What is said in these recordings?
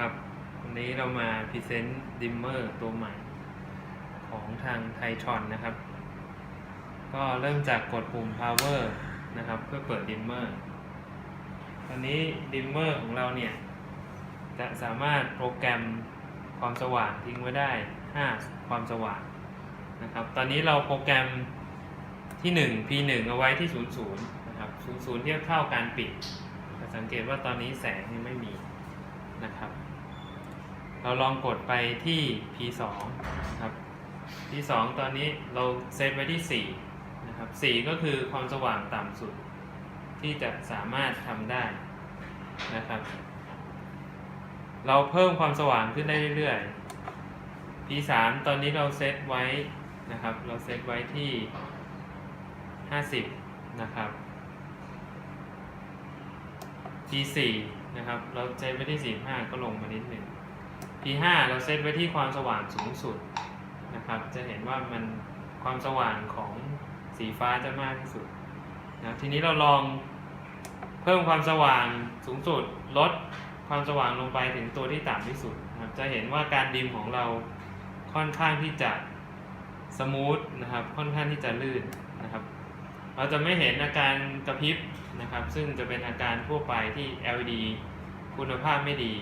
ครับ วันนี้เรามาพรีเซนต์ดิมเมอร์ตัวใหม่ ของทางไททอนนะครับ ก็เริ่มจากกดปุ่ม power นะครับ เพื่อเปิดดิมเมอร์ ตอนนี้ดิมเมอร์ของเราเนี่ย จะสามารถโปรแกรมความสว่างทิ้งไว้ได้ 5 ความสว่างนะครับ ตอนนี้เราโปรแกรมที่ 1 P1 เอาไว้ที่ 00 นะครับ 00เทียบเท่าการปิดสังเกตว่าตอนนี้แสงยังไม่มีนะครับ เราลองกดไปที่ P2 นะครับ P2 ตอนนี้เราเซตไว้ที่ 4 นะครับ 4 ก็คือความสว่างต่ำสุด ที่จะสามารถทำได้นะครับ เราเพิ่มความสว่างขึ้นได้เรื่อยๆ P3 ตอนนี้เราเซตไว้นะครับ เราเซตไว้ที่ 50 นะครับ P4 นะครับ เราเซตไว้ที่ 45 ก็ลงมานิดหนึ่ง P5 เราเซตไว้ที่ความสว่างสูงสุดนะครับ จะเห็นว่ามันความสว่างของสีฟ้าจะมากที่สุดนะทีนี้เราลองเพิ่มความสว่างสูงสุด ลดความสว่างลงไปถึงตัวที่ต่ำที่สุดนะครับ จะเห็นว่าการดิมของเราค่อนข้างที่จะสมูทนะครับ ค่อนข้างที่จะลื่นนะครับ เราจะไม่เห็นอาการกระพริบนะครับ ซึ่งจะเป็นอาการทั่วไปที่ LED คุณภาพไม่ดี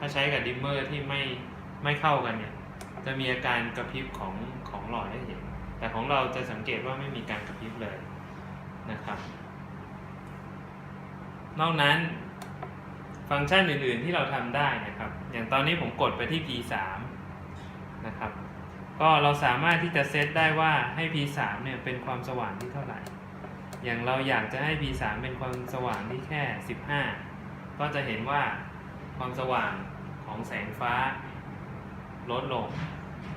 ถ้าใช้กับดิมเมอร์ที่ไม่ไม่เข้ากันเนี่ย จะมีอาการกระพริบของของหลอดให้เห็น แต่ของเราจะสังเกตว่าไม่มีการกระพริบเลยนะครับ นอกนั้นฟังก์ชันอื่นๆที่เราทำได้นะครับ อย่างตอนนี้ผมกดไปที่ P3 นะครับ ก็เราสามารถที่จะเซตได้ว่าให้ P3 เนี่ยเป็นความสว่างที่เท่าไหร่ อย่างเราอยากจะให้ P3 เป็นความสว่างที่แค่ 15 ก็จะเห็นว่า ความสว่างของแสงฟ้าลดลง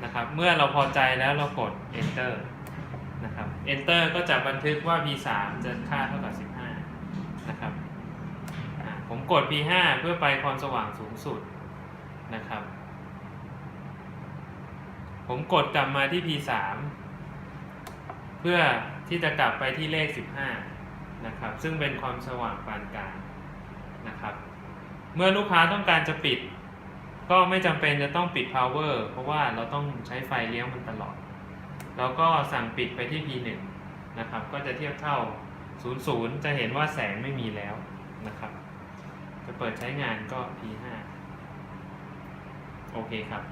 นะครับ เมื่อเราพอใจแล้วเรากด enter นะครับ enter ก็จะบันทึกว่า P3 จะค่าเท่ากับ 15 นะครับ ผมกด P5 เพื่อไปความสว่างสูงสุดนะครับ ผมกดกลับมาที่ P3 เพื่อที่จะกลับไปที่เลข 15 นะครับ ซึ่งเป็นความสว่างปานกลาง เมื่อลูกค้าต้องการจะปิด ก็ไม่จำเป็นจะต้องปิด power เพราะว่าเราต้องใช้ไฟเลี้ยงมันตลอด แล้วก็สั่งปิดไปที่ P1 นะครับ ก็จะเทียบเท่า 00 จะเห็นว่าแสงไม่มีแล้วนะครับ จะเปิดใช้งานก็ P5 โอเคครับ